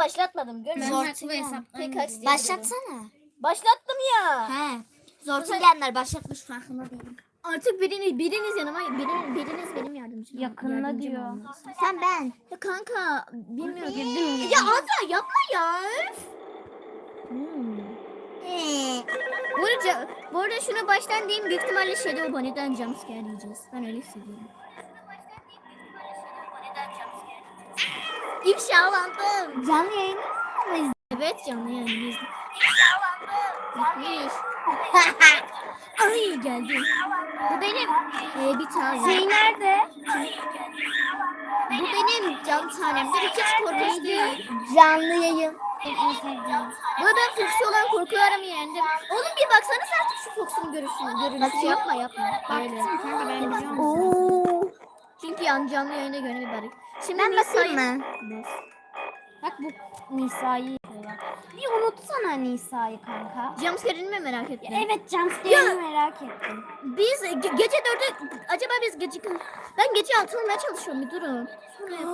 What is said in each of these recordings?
Başlatmadım görmüyor Ben musun? gidiyorum. diye Başlatsana. Başlattım ya. He. Zortingen başlatmış farkında değilim. Artık biriniz biriniz yanıma biriniz, biriniz benim yardımcım. Yardımcım diyor. olmalısın. Sen ben. Ya kanka bilmiyorum. Ya Azra yapma ya. Ee, Bu arada, bu arada şuna baştan diyeyim büyük ihtimalle Shadow Bunny'den jumpscare yiyeceğiz. Ben öyle hissediyorum. İfşalandım. canlı yayın. Evet canlı yayındayız. Gitmiş. Ay geldi. Bu benim ee, bir tane. Şey nerede? Bu benim can tanemdir. Hiç korkunç değil. Canlı yayın. Bu arada ben Foxy olan korkularımı yendim. Oğlum bir baksanız artık şu Fox'un. Görünüşü Bakayım. yapma yapma. Baktım kanka ben biliyorum. Oo. Çünkü yan canlı yayına göre bir barık. Şimdi Ben bakayım mı? Bak bu Nisa'yı yapıyorlar. Bir unutsana Nisa'yı kanka. Jumpscare'ini mi merak ettin? Evet jumpscare'ı merak ettim. Biz ge- gece dörtte acaba biz gece ben gece altı olmaya çalışıyorum bir durun.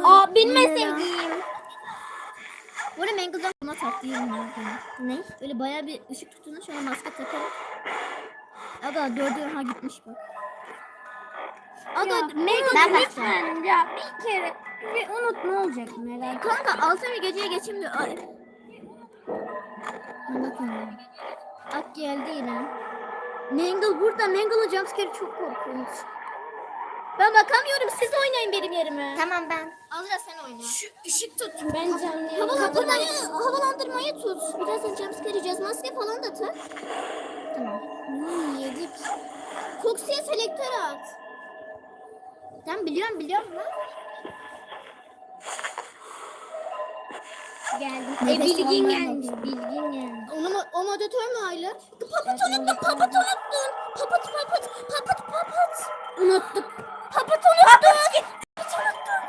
Aa benim en sevdiğim. Bu arada Mangle'dan buna taktıyım ya. Ne? Böyle bayağı bir ışık tuttuğunda şöyle maske takarım. Aga dördü ha gitmiş bak. Aga Ya, Mangle ben ben Lütfen ya bir kere bir unut ne olacak merak ettim. Kanka altı bir geceye geçeyim de. Ay. Bakın. Ak geldi yine. Mangle burada. Mangle'ın jumpscare'ı çok korkunç. Ben bakamıyorum. Siz oynayın benim yerime. Tamam ben. Azra sen oyna. Şu ışık tut. Ben canlı Havalandırmayı, havalandırmayı tut. Birazdan jumpscare yiyeceğiz. Maske falan da tak. Tamam. Hmm, yedik. Foxy'ye selektör at. Ben biliyorum biliyorum lan. Geldim. E, bilgin gelmiş. Bilgin gelmiş. Onu mu, o moderatör mü Aylar? Papat unuttun, papat unuttun. Papat, papat, papat, papat. Unuttuk. Papat unuttuk. Papat unuttuk.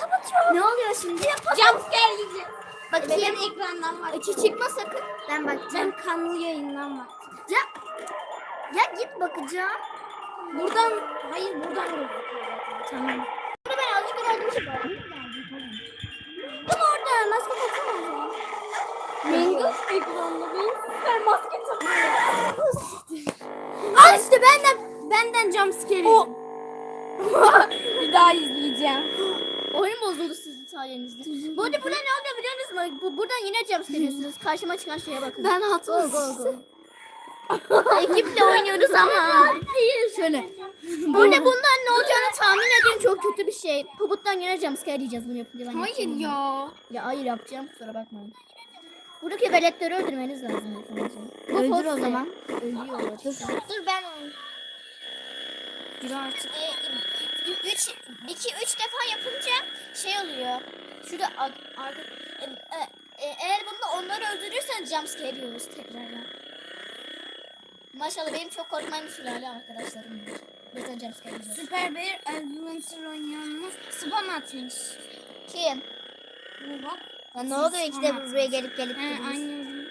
Papat yok. Ne oluyor şimdi? Jumpscare yiyeceğim. Bakayım. Ben ekrandan bak. İçi çıkma sakın. Ben bakacağım. Ben kanlı yayından bak. Ya, ya git bakacağım. Buradan hayır buradan. Tamam. Burada ben azıcık herhalde bir Mango ekranda benim süper maske takıyor. Al işte benden. Benden jumpscare o. bir daha izleyeceğim. Oyun bozuldu sizin sayenizde. Bu arada burada ne oluyor biliyor musunuz? Bu, buradan yine jumpscare yiyorsunuz. Karşıma çıkan şeye bakın. Ben Go hatırlıyorum. go go. Ekiple oynuyoruz ama. Hayır şöyle. Burada bundan ne olacağını tahmin edin çok kötü bir şey. Pabuttan yine jumpscare yiyeceğiz bunu yapınca ben Hayır yapacağım. ya. Ya hayır yapacağım kusura bakmayın. Buradaki veletleri öldürmeniz lazım. Bu Öldür o zaman. Ölüyorlar. Dur ben Bir artık. E, üç, iki, üç defa yapınca şey oluyor. Şurada ar- arka, e, e, e, eğer bunda onları öldürürsen jumpscare yiyoruz tekrardan. Maşallah benim çok korkmayın sülale arkadaşlarım var. Mesela jumpscare yiyoruz. Süper bir adventure oynayanımız spam atmış. Kim? Bu bak. Ya ne oluyor iki de buraya gelip gelip He duruyorsun? aynı.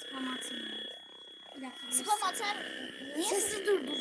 Spam atmış. Bir dakika. Spam atar. Niye Sesi durdur.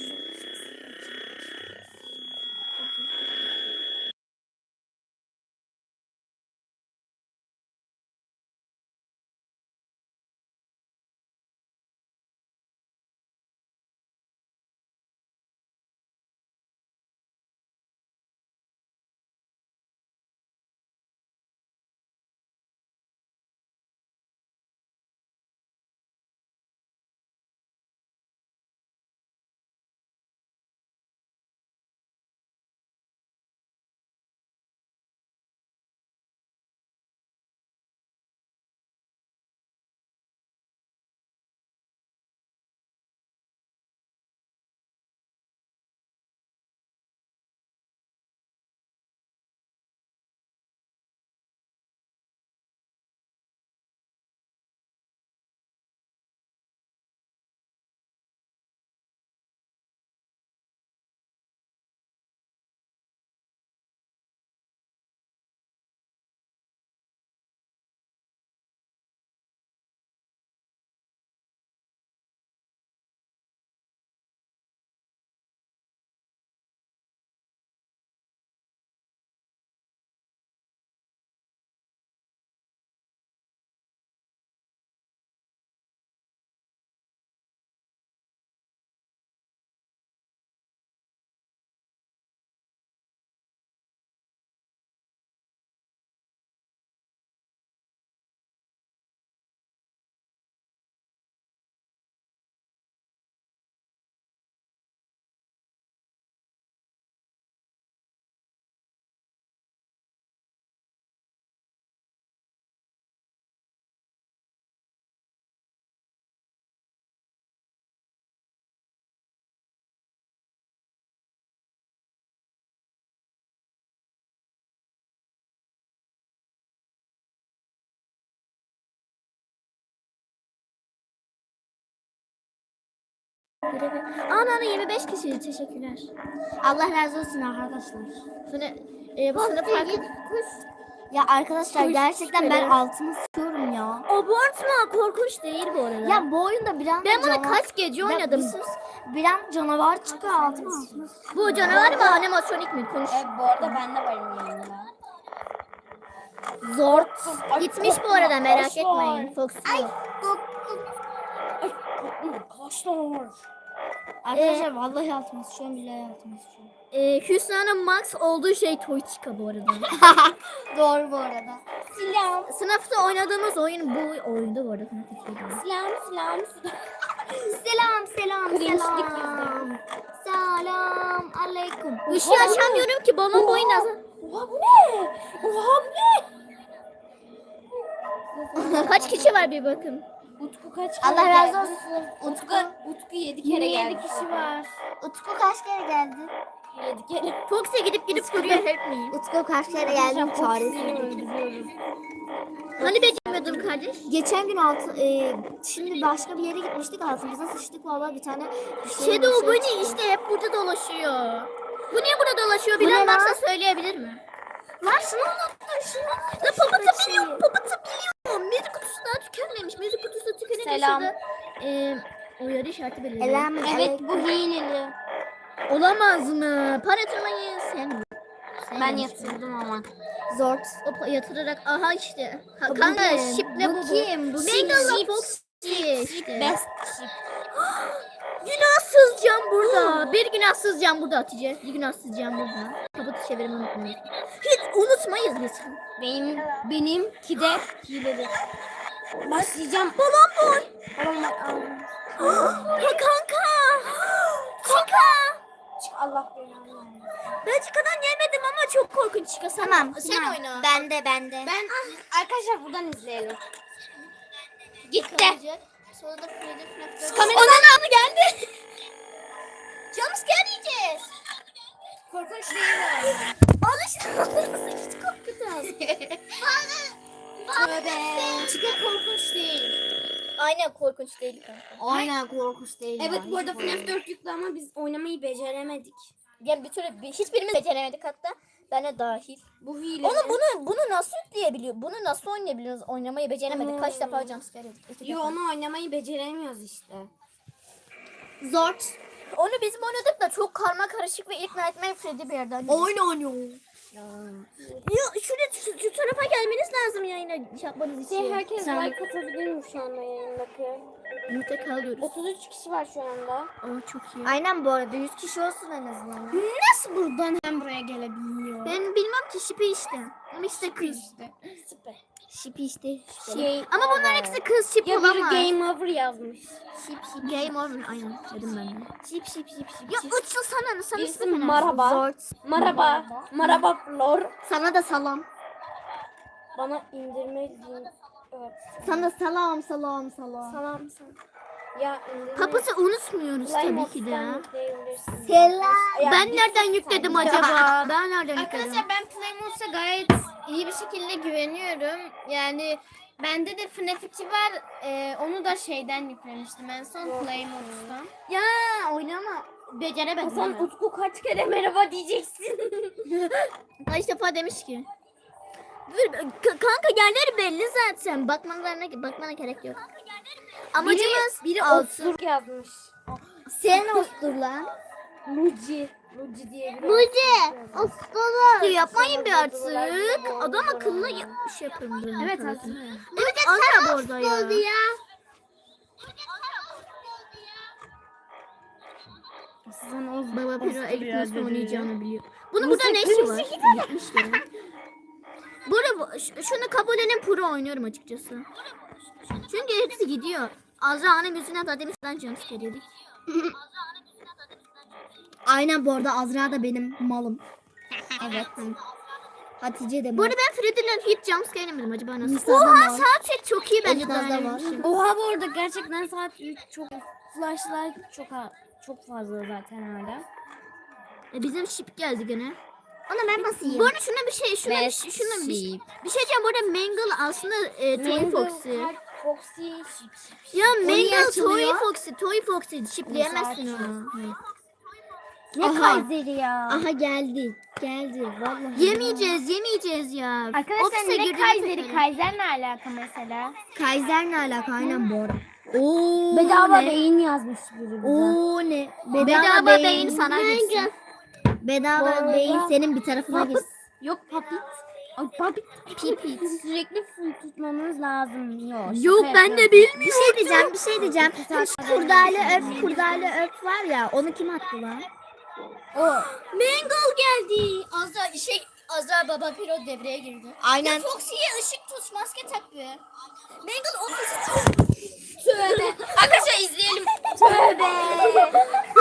Ana ana 25 kişi teşekkürler. Allah razı olsun arkadaşlar. Sonra e, bu sınıf. Ya arkadaşlar Kuş gerçekten ben şüpheleri. altını sıkıyorum ya. Abartma korkunç değil bu arada. Ya bu oyunda bir an ben bunu canavar- kaç gece Ya oynadım. bir sus. Bir an canavar çıkıyor altıma. Bu canavar mı animatronik mi? Konuş. bu arada ben de varım yanında. Zor. Gitmiş bu arada merak etmeyin. Fox. Arkadaşlar. Arkadaşlar vallahi altıma sıçıyorum billahi altıma sıçıyorum. E, Hüsna'nın max olduğu şey Toychica bu arada. Doğru bu arada. Selam. Sınıfta oynadığımız oyun bu oyunda bu arada. Sınıf ikiydi. Selam selam selam. Selam selam selam. Selam aleyküm. Işığı açamıyorum ki balon boyu nasıl? Oha bu ne? Oha bu ne? Kaç kişi var bir bakın. Utku kaç Allah razı olsun. Utku, Utku 7 kere geldi. 7 kişi var. Utku kaç kere geldi? 7 kere. Fox'e gidip gidip duruyor help me. Utku kaç kere geldi? Çaresiz. Hani beceremiyordum kardeş? Geçen gün altı, e, şimdi başka bir yere gitmiştik altımıza sıçtık valla bir tane bir şey- Shadow şey Bunny işte hep burada dolaşıyor. Bu niye burada dolaşıyor? Bu ne Bilen lan? varsa söyleyebilir mi? Lan şunu unuttun şunu unuttun. La papatı biliyorum, papatı biliyorum. Müzik kutusu daha tükenmemiş. Müzik kutusu tükenince Selam. şurada e, uyarı işareti belirliyor. Elem, Evet bu hileli. Olamaz mı? Para yatırmayı sen? Sen Ben yapmışsın. yatırdım ama. Zort. O yatırarak aha işte. Ha, Bu kanka kim? şip ne bu? Bu bu? kim? Bu kim? Fox işte. Best ship. Günahsız can burada. Bir günahsız can burada Hatice. Bir günahsız can burada. Kapatı çevirmeyi unutmayız. Hiç unutmayız biz. Benim benimki de hileli. Başlayacağım. Balon boy. Balon Ya kanka. Chica. Allah belanı versin. Ben Chica'dan yemedim ama çok korkunç. Sen, Tamam. sen tamam. oyna. Bende bende. Ben arkadaşlar buradan izleyelim. Gitti. Sonra da Freddy Fnaf'ta. Kamera- Onun anı geldi. Jumpscare yiyeceğiz. Korkunç değil mi? Alıştırmasın hiç korkutan. Tövbe. Çıka korkunç değil. Aynen korkunç değil kanka. Aynen korkunç değil. Evet ya, bu arada FNAF 4 yüklü ama biz oynamayı beceremedik. Yani bir türlü bir, hiçbirimiz beceremedik hatta. Ben de dahil. Bu hile. Onu bunu bunu nasıl yükleyebiliyor? Bunu nasıl oynayabiliyoruz? Oynamayı beceremedik. Kaç defa jumpscare yedik? Yo onu oynamayı beceremiyoruz işte. Zort. Onu bizim oynadık da çok karma karışık ve ilk Nightmare Freddy bir yerden. Oyun oynuyor. Ya şuraya şu, şu tarafa gelmeniz lazım ya yine yapmanız için. Şey herkes Sen like atabilir mi şu anda yayındaki? Mute kalıyoruz. 33 kişi var şu anda. Aa çok iyi. Aynen bu arada 100 kişi olsun en azından. Nasıl buradan hem buraya gelebiliyor? Ben bilmem ki şipi işte. Ama işte kız. Süper. Şipi işte. Şey, Ama bunların hepsi kız şip ya olamaz. game over yazmış. Şip şip. Game over. Aynen dedim ben de. Şip şip şip şip. Ya uçsun sana. Sana Birisi ismi ne? maraba. Zort. Maraba. Maraba Flor. Sana da salam. Bana indirme link. Evet. Sana salam salam salam. Salam sana. Ya indirme. Papası unutmuyoruz tabii ki de. Selam. Ben nereden yükledim acaba? Ben nereden yükledim? Arkadaşlar ben Playmobil'e gayet iyi bir şekilde güveniyorum. Yani bende de FNAF 2 var. Ee, onu da şeyden yüklemiştim en son Playmobil'dan. Ya oynama. Beceremedim. Hasan Hasan Utku kaç kere merhaba diyeceksin. Kaç defa demiş ki. Dur, k- kanka yerleri belli zaten. Bakmalarına bakmana gerek yok. Amacımız biri altı. Osur yazmış. Sen ostur lan. Luci. Luci diye biri. Muci. Ostur. Ya yapmayın bir artık. Adam akıllı ya- şey yapın. Evet aslında. Evet bu arada ya. ya. Sizin o Baba Oscar Elif nasıl oynayacağını biliyor. Bunun burada ne işi var? Gitmiştir. Burada şunu kabul edin pro oynuyorum açıkçası. Çünkü hepsi gidiyor. Azra'nın yüzüne da demiş lan jumpscare yedik. Aynen bu arada Azra da benim malım. evet. Hatice de Bu arada ben Freddy'den hiç jumpscare yemedim acaba nasıl? Nisa'da Oha var. saat set çok iyi bence Nisa'da daha var. var. Oha bu arada gerçekten saat 3 çok flashlar çok çok fazla zaten hala. E, bizim ship geldi gene. Onu ben nasıl Bu arada şuna bir şey, şuna bir, Best şuna bir, ship. bir şey diyeceğim. Bu arada Mangle aslında e, Toy Mangle Foxy. Foxy şip şip. Ya Mangle açılıyor? Toy Foxy, Toy Foxy. Şipleyemezsin onu. Ne Aha. Kaiser'i ya. Aha geldi. Geldi. Vallahi. Yemeyeceğiz, yemeyeceğiz ya. Arkadaşlar Ofise ne girdiğinde Kaiser'i? takarım. Kaiser ne alaka mesela? Kaiser ne alaka aynen bu arada. Oo Bedava ne? beyin yazmış biri bize. Oo ne? Bedava beyin sana gitsin. Bedava Bu beyin senin bir tarafına girsin. Yok papit. Ay papit. Pipit. Sürekli full tutmamız lazım. Yok. Yok şaka ben yapıyorum. de bilmiyorum. Bir şey diyeceğim, bir şey diyeceğim. Güzel Şu kurdale öp, kurdale öp var ya, onu kim attı lan? O. Mangle geldi. Azra şey Azra Baba Piro devreye girdi. Aynen. Foxy'ye ışık tut maske tak be. Mangle ofisi Tövbe. Arkadaşlar izleyelim. Tövbe.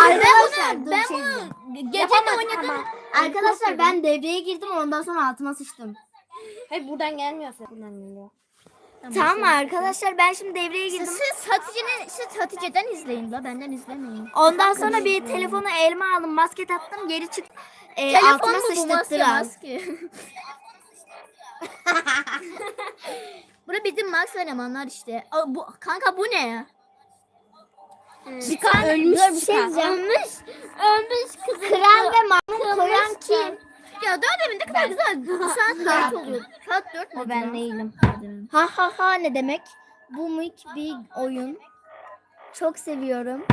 Arkadaşlar, Ben bunu, ben şey gece de oynadım. Arkadaşlar ben devreye girdim ondan sonra altıma sıçtım. Hayır buradan gelmiyor buradan geliyor. Tamam mı arkadaşlar ben şimdi devreye girdim. Siz, Hatice'nin siz Hatice'den izleyin la benden izlemeyin. Ondan sonra bir telefonu elime aldım, basket attım, geri çık. E, Telefon altıma mu bu maske sıçtırttılar. maske? Bura bizim Max elemanlar işte. Aa, bu, kanka bu ne ya? Çıkar ölmüş bir şey diyeceğim. Ölmüş kızım. Kral ve Mahmut koyan kim? Ya daha demin ne kadar güzel. Saat 4 oluyor. Saat 4 mü? O ben değilim. Ha ha ha ne demek? Bu mik bir oyun. Çok seviyorum.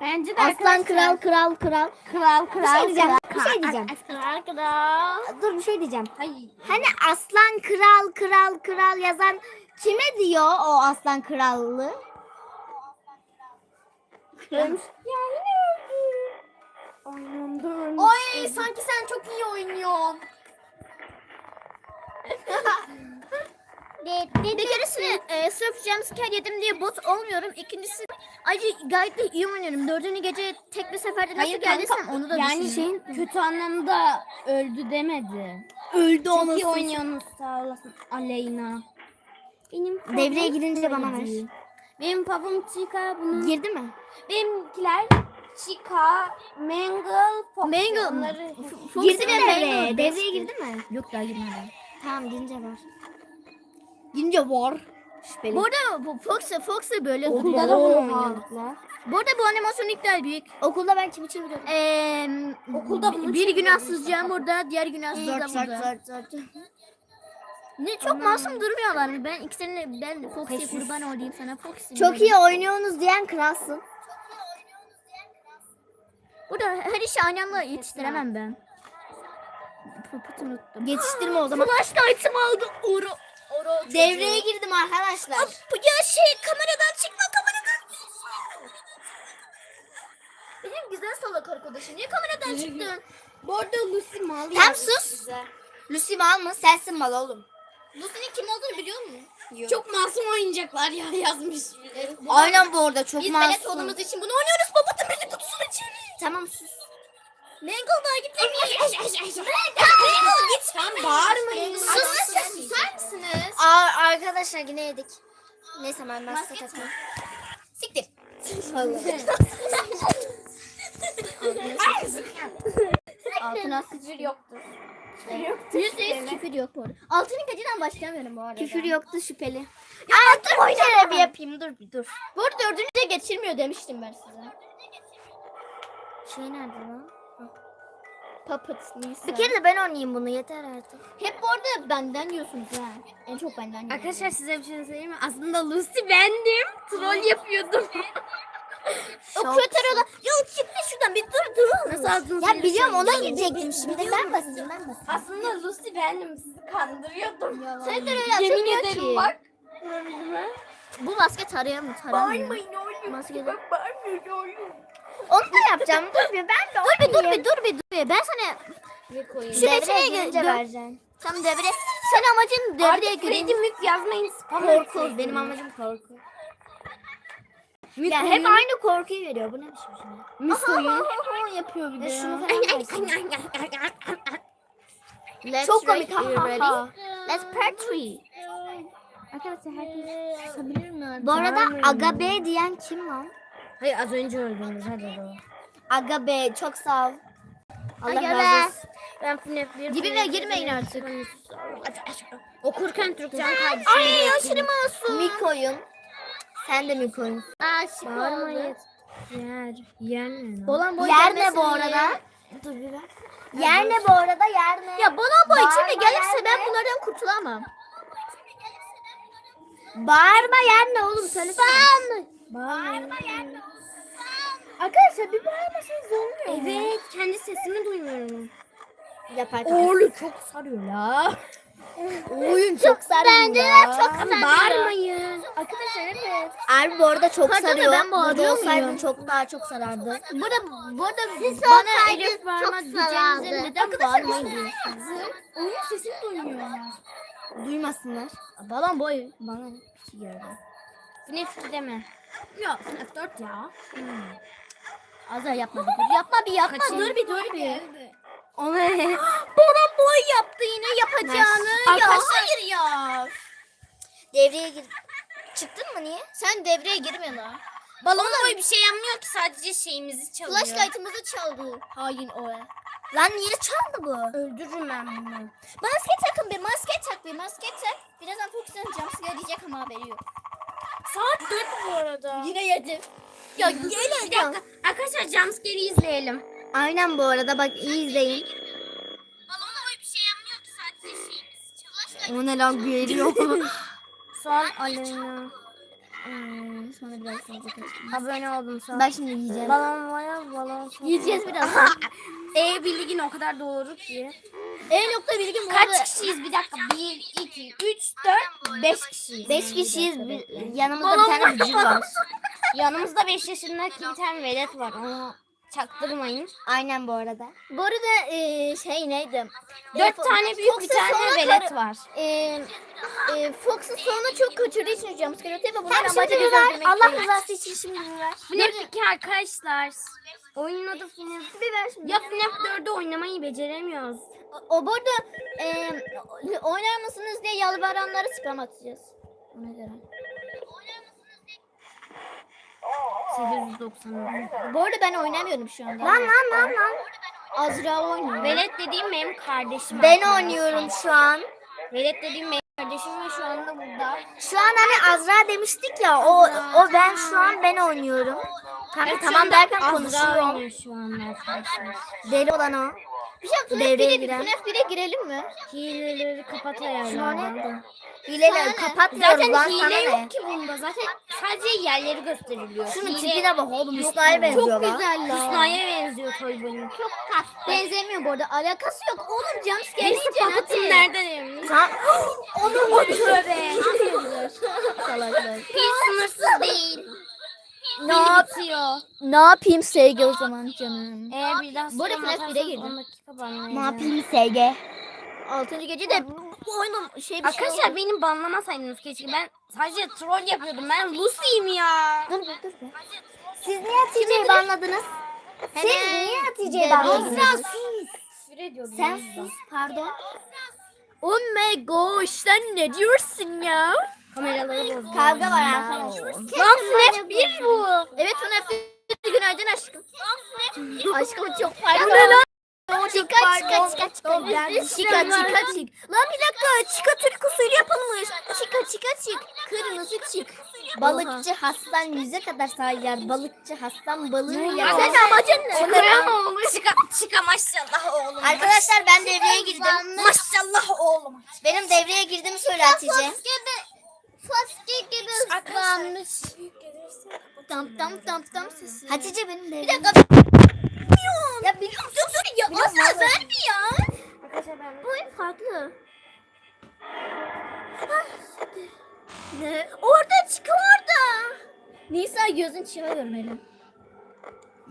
Bence de Aslan arkadaşlar- kral kral kral. kral Bir kral şey diyeceğim. kral. Bir şey diyeceğim. Kral kral. Dur bir şey diyeceğim. Hayır. Hani aslan kral kral kral yazan kime diyor o aslan krallığı? Ya yine öldü. Aynamda ölmüş. Oy sanki sen çok iyi oynuyorsun. Bir keresine e, sırf jumpscare yedim diye bot olmuyorum. İkincisi ayrıca gayet de iyi oynuyorum. Dördüncü gece tek bir seferde nasıl Hayır geldiysem kanka, onu da yani düşünün. şeyin kötü anlamda öldü demedi. Öldü Çok iyi oynuyorsunuz sağ olasın Aleyna. Benim Devreye girince bana ver. Benim papam Chica bunu. Girdi mi? Benimkiler Chica, Mangle, Fox. Mangle. Onları... Girdi mi Mangle devreye? girdi mi? Yok daha girmedi. Tamam girince var. Girince var. Şüpheli. Bu arada bu Foxy, Foxy böyle Okulda da bunu oynuyorduk la. Bu arada bu animasyon ilk daha büyük. Okulda ben kimi çeviriyorum? Ee, Okulda bunu bir günahsızcağım burada, diğer günahsız da Zort zort burada. zort zort. Ne çok masum durmuyorlar. Ben ikisini ben Foxy'ye kurban olayım sana Foxy. Çok iyi oynuyorsunuz diyen kralsın. Burada her işi aynı anda yetiştiremem ben. Popit unuttum. Yetiştirme o zaman. Flashlight'ımı aldı. Oro. Oro. Devreye girdim arkadaşlar. Ya şey kameradan çıkma kameradan. Benim güzel salak arkadaşım. Niye kameradan çıktın? Bu arada Lucy mal Tam yazmış sus. bize. Lucy mal mı? Sensin mal oğlum. Lucy'nin kim olduğunu biliyor musun? Çok masum oyuncaklar ya yazmış. Aynen bu arada çok Biz belet masum. olduğumuz için bunu oynuyoruz. Babamın müzik çevir. Tamam sus. Mangle daha gitmemiş. Mangle git. Sen bağırmayın. Sus. Susar mısınız? Aa, arkadaşlar yine yedik. Neyse ben maske takayım. Siktir. Altına Küfür yoktur. Yüzde yüz küfür yok bu arada. Altının kaçından başlamıyorum bu arada. Küfür yoktu şüpheli. Aa, dur bir kere bir yapayım dur bir dur. Bu arada dördüncü de geçirmiyor demiştim ben size. Şey nerede lan? Puppet Nisa. Bir kere de ben oynayayım bunu yeter artık. Hep bu arada benden diyorsunuz ha. En çok benden diyorsunuz. Arkadaşlar size bir şey söyleyeyim mi? Aslında Lucy bendim. Troll yapıyordum. o kötü da ya çıkma şuradan bir dur dur. Nasıl adını Ya biliyorum ona girecektim şimdi. Ben basayım ben basayım. Aslında Lucy bendim. Sizi kandırıyordum. Sen de öyle Yemin ederim ki. bak. Bu maske tarıyor mu? Taramıyor. oğlum. Maskede. Bak bağırmıyorum. Onu da yapacağım. Dur bir ben de Dur bir dur bir dur bir dur bir. Ben sana Ne koyayım? Şu girince gö- vereceksin. tam devre. Sen amacın devreye Artık gireyim. Freddy Mük yazmayın. Spam Korku. Benim amacım korku. Mük Ya hep oyun. aynı korkuyu veriyor. Bu ne biçim şey? Mük oyun. yapıyor bir de. Ya şunu falan. Let's Çok komik. Let's part three. Arkadaşlar herkes susabilir mi? Bu arada Bağırmayın. Aga B diyen kim lan? Hayır az önce öldünüz hadi o. Aga B çok sağ ol. Allah Aga razı be. olsun. Ben FNAF 1 Dibime girmeyin artık. Okurken Türkçen kardeşim. Ay aşırı masum. Mik oyun. Sen de mi koyuyorsun? Aşık Bağırmayın. oldu. Yer. Yer ne lan? Bolan boy Yer ne bu arada? Dur bir bak. Yer ne bu arada? Yer ne? Ya bolan boy içinde gelirse ben bunlardan kurtulamam. Bağırma yer ne oğlum söylesene. Bağırmayın. Arkadaşlar bir bağırmasanız olmuyor. Evet. Kendi sesimi duymuyorum. Yaparken. Oğlum çok sarıyor la. Oyun çok sarıyor Bence de çok sarıyor. Bağırmayın. Arkadaşlar evet. Abi bu arada çok Pardon sarıyor. ben Burada muyum? çok daha çok sarardı. Burada burada Siz bana Elif varmaz diyeceğinize neden bağırmayın diyorsunuz? Oyun sesini duymuyorlar. Duymasınlar. Balon boy. Bana bir şey geldi. FNAF deme. Yok F4 ya. Azar yapma bir. Yapma bir yapma Kaçayım. dur bir dur bir. O ne? Balon boy yaptı yine yapacağını. Ya Arkadaşlar- hayır ya. Devreye gir. Çıktın mı niye? Sen devreye girme lan. Balon boy bir şey yapmıyor ki sadece şeyimizi çalıyor. Flashlight'ımızı çaldı. Hain o. Lan niye çaldı bu? Öldürürüm ben bunu. Maske takın bir maske tak bir maske tak. Birazdan Fox'un jumpscare diyecek ama haberi yok. Saat 4 bu arada. Yine yedi. Ya Bir yine dakika. Arkadaşlar jumpscare'i izleyelim. Aynen bu arada bak iyi izleyin. Balon boy bir şey yapmıyor ki sadece çalıyor. O ne lan geliyor. Son Aleyna. Hmm, sonra biraz fazla kaçtım. Abone oldum son. Bak şimdi yiyeceğim. Balon boya balon son. Yiyeceğiz biraz. E bilgin o kadar doğru ki. E nokta bilgim bu arada- Kaç kişiyiz bir dakika? 1, 2, 3, 4, 5 kişiyiz. Beş kişiyiz. Bir- yanımızda Balon bir tane cücük var. Yanımızda 5 yaşındaki bir tane velet var. Onu çaktırmayın. Aynen bu arada. Bu arada e, şey neydi? 4 E, tane büyük bir tane sonu velet var. E, e, Fox'un sonunu çok kaçırdığı için jumpscare atıyor ve bunlar amacı öldürmek Allah rızası için şimdi bir ver. FNAF 2 arkadaşlar. Oyunun adı FNAF. Bir ver şimdi. Ya FNAF 4'ü oynamayı beceremiyoruz. O, o burada e, oynar mısınız diye yalvaranlara spam atacağız. Ona göre. 890. Bu arada ben oynamıyorum şu anda. Lan lan lan lan. Azra oynuyor. Velet dediğim benim kardeşim. Ben arkadaşlar. oynuyorum şu an. Velet dediğim benim kardeşim ve şu anda burada. Şu an hani Azra demiştik ya o o ben şu an ben oynuyorum. Kanka Evet, tamam derken Azra konuşuyorum. oynuyor şu anda arkadaşlar. Deli olan o. Bir şey FNAF Devreye 1'e giren. FNAF 1'e girelim mi? Hileleri kapat ayarlardan. ne? kapatmıyoruz Zaten lan hile sana ne? yok ki bunda. Zaten sadece yerleri gösteriliyor. Şunun Hile- tipine bak oğlum Hüsna'ya mu? benziyor Çok lan. güzel lan. Hüsna'ya benziyor Toy Bunny. Çok tatlı. Benzemiyor bu arada. Alakası yok. Oğlum jumpscare Neyse yiyeceksin nereden evli? Kan Onu o tövbe. Salaklar. Pil sınırsız değil. Ne Pil yap- bitiyor. Ne yapayım sevgi o zaman canım? Eğer bir daha Bu arada atarsanız bire girdim. 10 dakika banlayacağım. ne yapayım SG? Altıncı gece de bu oyunun şey bir şey Arkadaşlar oldu. beni banlamasaydınız keşke. Ben sadece troll yapıyordum. Ben Lucy'yim ya. Dur dur dur. Siz niye Hatice'yi banladınız? Siz niye Hatice'yi banladınız? Sen sus pardon. Oh my gosh sen ne diyorsun ya? Kameraları bozdum. Kavga var arkadaşlar. Lan FNAF 1 bu. Evet ona günaydın aşkım. aşkım çok pardon. Bu ne lan? Çıka çıka çıka çıka. Çıka çıka çık. Lan bir dakika çıka Türk usulü yapılmış. Çıka çıka çık. Kırmızı çık. Balıkçı Hasan yüze kadar sayar. Balıkçı Hasan balığı yer. Sen amacın ne? Çıkara oğlum. Çıka, çıka maşallah oğlum. Arkadaşlar ben devreye girdim. Maşallah oğlum. Benim devreye girdiğimi söyle Hatice. Gibi ıslanmış. Tam tam tam tam sesi. Hatice benim Bir devreye. dakika. Ya biliyorum dur dur ya Biraz asla nazar. ver bir ya. Arkadaşlar ben Bu oyun farklı. Ne? Orada çık orada. Nisa gözün çığa görmeli.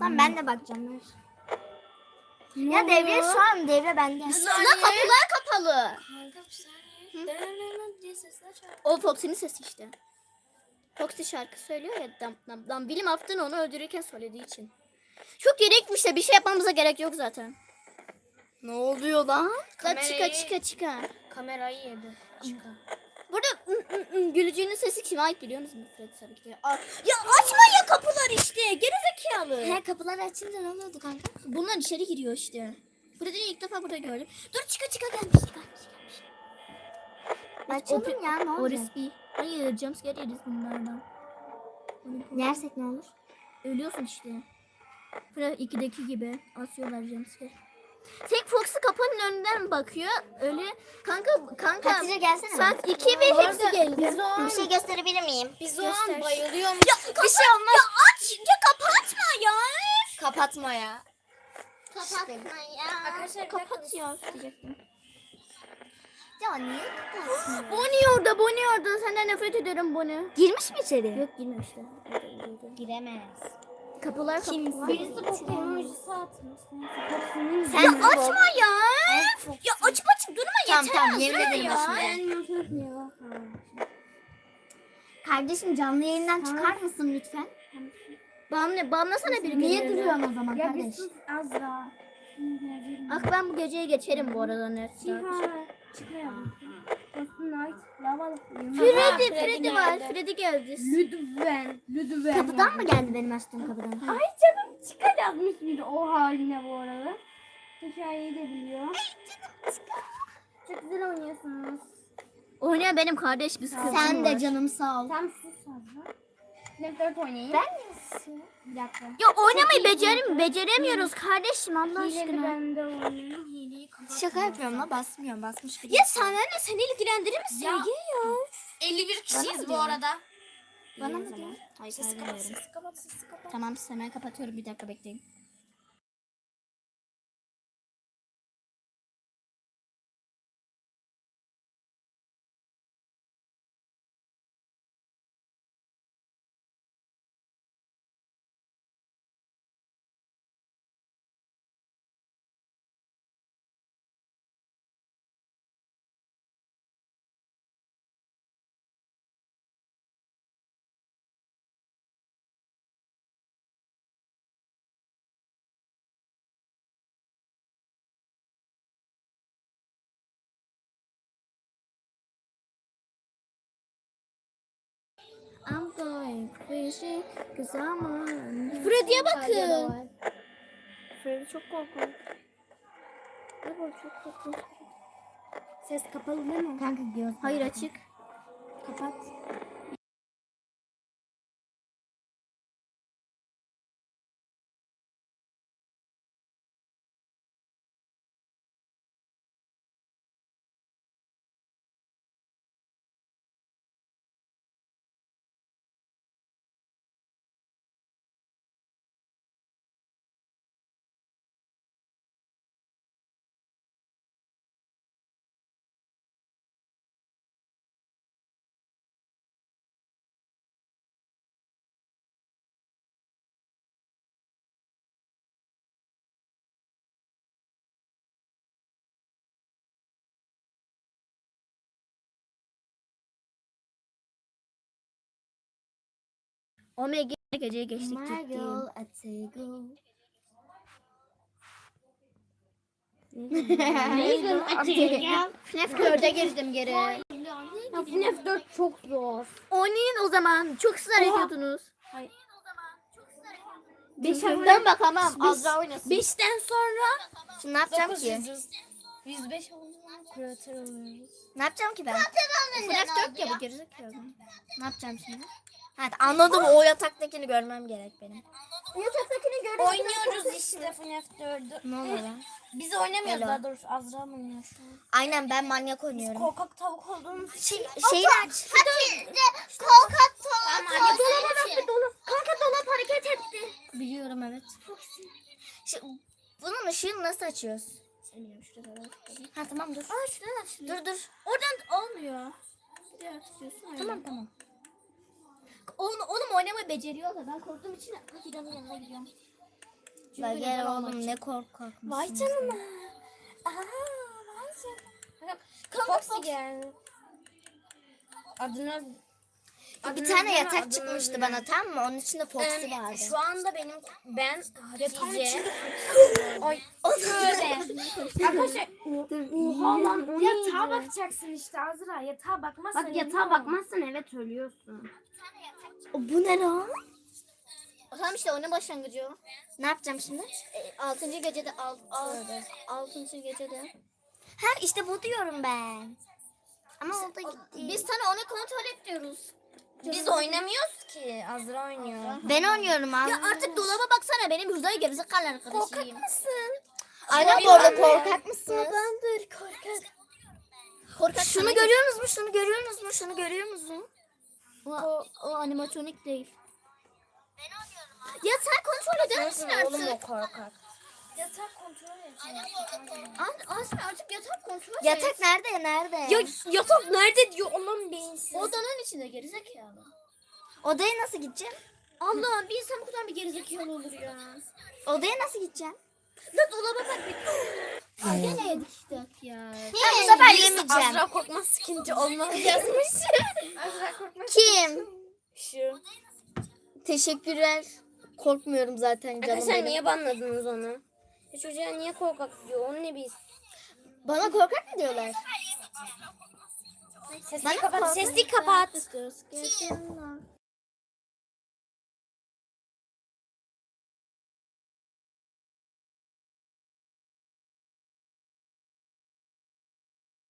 Lan ben de bakacağım. Ya devre şu an devre bende. Lan kapılar kapalı. O Foxy'nin sesi işte. Foxy şarkı söylüyor ya dam dam dam. Bilim Afton onu öldürürken söylediği için. Çok gerekmiş de bir şey yapmamıza gerek yok zaten. Ne oluyor lan? Lan çıka Kamerayı- çıka çıka. kamerayı yedi. Çıka. Burada gülücüğünün sesi kime ait biliyor musunuz? Fred tabii ki. Aa, Ya açma ya kapılar işte. Gerizekalı. He kapıları açınca ne oluyordu kanka? Bunlar içeri giriyor işte. Fred'i ilk defa burada gördüm. Dur çıka çıka gelmiş. Çıka, çıka. Açalım ya ne olacak? riski. Hayır jumpscare yeriz bunlardan. Yersek ne olur? Ölüyorsun işte. Fıra 2'deki gibi asıyorlar jumpscare. Tek Fox'u kapının önünden bakıyor. Öyle kanka kanka Hatice gelsene. saat 2 ve hepsi geldi. Bir şey gösterebilir miyim? biz o an bayılıyormuş. bir şey olmaz. Ya aç ya kapatma ya. Kapatma ya. Kapatma ya. Arkadaşlar, kapat ya diyecektim. Ya niye kapatmıyor? Bonnie orada Bonnie orada. Senden nefret ederim Bonnie. Girmiş mi içeri? Yok girmemişti. Giremez. Kapılar kapalı. Birisi bu emojisi atmış. Sen Ya açma ya. Ya açıp açıp durma Tamam yeter. tamam yemin ederim ya. açmayacağım. Kardeşim canlı yayından çıkar mısın lütfen? Bamla, bamlasana bir Niye duruyorsun o zaman Ya kardeş? bir sus Azra. Ah ben bu geceyi geçerim bu arada net. Çıkmayalım. Freddy, Freddy var. Freddy geldi. Lütfen. Lütfen. Kapıdan mı geldi benim açtığım kapıdan? Ay canım çıkar yazmış biri o haline bu arada. Hikayeyi de biliyor. Çok güzel oynuyorsunuz. Oynayan benim kardeş biz kızım Sen de canım sağ ol. Tam sus Azra. Snapchat oynayayım. Ben Bir dakika. Ya oynamayı becerim, beceremiyoruz kardeşim Allah Hileli aşkına. de. Hileyi kapat. Şaka yapıyorum la basmıyorum basmış. Ya sana ne seni ilgilendirir mi sevgi ya? 51 kişiyiz bu arada. Bana mı diyor? Hayır Sesi kapat, sesi kapat, sesi kapat. Tamam hemen kapatıyorum bir dakika bekleyin. I'm going crazy cause I'm on. Freddy'ye bakın. Freddy çok korkunç. Ne bu çok korkunç. Ses kapalı değil mi? Kanka göz. Hayır açık. Kapat. Omega geceyi geçtik My ciddiyim. FNAF 4'e girdim geri. FNAF 4 çok zor. Oynayın o zaman. Çok ısrar ediyordunuz. Beş Ben bakamam. Azra oynasın. 5'ten sonra Şimdi ne yapacağım ki? 105 oldu. Kreatör oluyoruz. Ne yapacağım ki ben? FNAF 4 ya bu gerizekalı. Ne yapacağım şimdi? Evet anladım o yataktakini görmem gerek benim. Yataktakini gördüm. Oynuyoruz işte FNAF 4'ü. Ne oluyor lan? Biz oynamıyoruz Alo. daha doğrusu Azra mı oynuyor şu an? Aynen ben manyak oynuyorum. Korkak tavuk olduğumuz için. Şey, şeyi aç. Kolkat Tamam, hadi Dolaba sen bak dolap. Kanka dolap hareket etti. Biliyorum evet. Şey, bunun ışığını nasıl açıyoruz? Bilmiyorum şurada da. Ha tamam dur. Aa şuradan açılıyor. Dur dur. Oradan olmuyor. Tamam tamam. Oğlum, oğlum oynamayı beceriyor da ben korktuğum için Hira'nın yanına gidiyorum. Çünkü neden oğlum ne korkak Vay mısın? canına. Aa, vay canına. Kanka Foxy Fox. geldi. Adını Bir tane yatak çıkmıştı bana tamam mı? Onun içinde Foxy vardı. Şu anda benim ben Hatice. Ay O şöyle. Arkadaşlar oha lan o Yatağa bakacaksın işte Azra. Yatağa bakmazsan. Bak yatağa bakmazsan evet ölüyorsun. Bu ne lan? Tamam işte oyunun başlangıcı o. Ne yapacağım şimdi? E, altıncı gecede al, al, altıncı gecede. Ha işte bu diyorum ben. Ama o da gitti. Biz sana onu kontrol et diyoruz. Biz oynamıyoruz ki. Azra oynuyor. Ben oynuyorum abi. Ya artık dolaba baksana benim hürdayı gerizekalı arkadaşıyım. mısın? Aynen bu arada korkak mısınız? Babandır korkak. Korkak Şunu sana- görüyorsunuz mu? Şunu görüyorsunuz mu? Şunu görüyor musunuz? O, o animatronik değil. Ya sen kontrol eder misin Oğlum o artık? korkak. Yatak kontrol edeceğim. An- artık yatak kontrol et. Yatak nerede? Nerede? Ya yatak nerede diyor Allah'ım beyinsiz. Odanın içinde gerizekalı. Odaya nasıl gideceğim? Allah'ım bir insan bu kadar bir gerizekalı olur ya. Odaya nasıl gideceğim? La dolaba bak bir. Aa, Gene yedik işte ya. Ben bu sefer yemeyeceğim. Azra korkmaz sıkıntı olmaz yazmış. Azra korkma. Kim? Şu. Teşekkürler. Korkmuyorum zaten canım Arkadaşlar benim. niye banladınız onu? Ya çocuğa niye korkak diyor? Onu ne biz? Bana korkak mı diyorlar? Sesli Bana kapat, korkak sesli kapat.